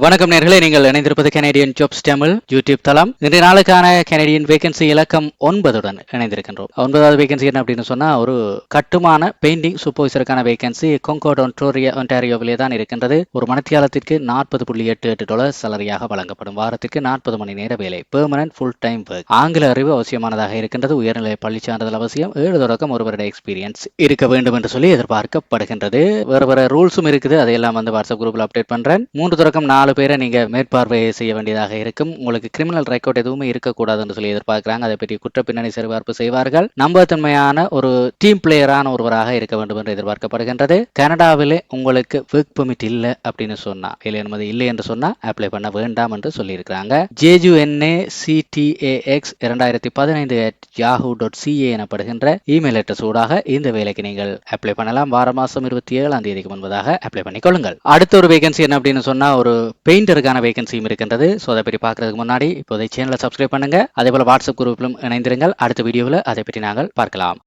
வணக்கம் நேர்களே நீங்கள் இணைந்திருப்பது கனேடியன் ஜாப்ஸ் தமிழ் யூடியூப் தளம். இன்றைய நாளுக்கான கனேடியன் வேகன்சி இலக்கம் ஒன்பதுடன் இணைந்திருக்கின்றோம். ஒன்பதாவது வேகன்சி என்ன அப்படின்னு சொன்னா ஒரு கட்டுமான பெயிண்டிங் சூப்பர்வைசருக்கான வேகன்சி கொங்கோட் ஒன்டோரியா ஒன்டாரியோவிலே தான் இருக்கின்றது. ஒரு மணித்தியாலத்திற்கு நாற்பது புள்ளி எட்டு எட்டு டாலர் சலரியாக வழங்கப்படும். வாரத்திற்கு நாற்பது மணி நேர வேலை. பெர்மனன்ட் ஃபுல் டைம் ஒர்க் ஆங்கில அறிவு அவசியமானதாக இருக்கின்றது. உயர்நிலை பள்ளி சான்றிதழ் அவசியம். ஏழு தொடக்கம் ஒரு வருட எக்ஸ்பீரியன்ஸ் இருக்க வேண்டும் என்று சொல்லி எதிர்பார்க்கப்படுகின்றது. வேறு வேறு ரூல்ஸும் இருக்குது. அதையெல்லாம் வந்து வாட்ஸ்அப் குரூப்ல அப்டேட் பண்றேன். மூன்று தொடக்கம் நாலு பேரை நீங்கள் மேற்பார்வை செய்ய வேண்டியதாக இருக்கும். உங்களுக்கு கிரிமினல் ரெக்கார்ட் எதுவுமே இருக்கக்கூடாதுன்னு சொல்லி எதிர்பார்க்கிறாங்க. அதை பற்றி குற்ற பின்னணி சரிபார்ப்பு செய்வார்கள். நம்பத்தன்மையான ஒரு டீம் பிளேயரான ஒருவராக இருக்க வேண்டும் என்று எதிர்பார்க்கப்படுகின்றது. கனடாவிலே உங்களுக்கு ஒர்க் பெர்மிட் இல்லை அப்படின்னு சொன்னா இல்லை அனுமதி இல்லை என்று சொன்னா அப்ளை பண்ண வேண்டாம் என்று சொல்லியிருக்கிறாங்க. ஜேஜு என்ஏ சிடிஏஎக்ஸ் இரண்டாயிரத்தி பதினைந்து யாஹூ டாட் சிஏ எனப்படுகின்ற இமெயில் அட்ரஸ் ஊடாக இந்த வேலைக்கு நீங்கள் அப்ளை பண்ணலாம். வார மாசம் இருபத்தி ஏழாம் தேதிக்கு முன்பதாக அப்ளை பண்ணிக்கொள்ளுங்கள் அடுத்த ஒரு வேகன்சி என்ன அப்படின்னு சொன்னா ஒரு பெயிண்டருக்கான வேகன்சியும் இருக்கின்றது. ஸோ அதை பற்றி பார்க்கறதுக்கு முன்னாடி இப்போதை சேனலை சப்ஸ்கிரைப் பண்ணுங்க. அதே போல வாட்ஸ்அப் குரூப்பிலும் இணைந்திருங்கள். அடுத்த வீடியோவில் அதை பற்றி நாங்கள் பார்க்கலாம்.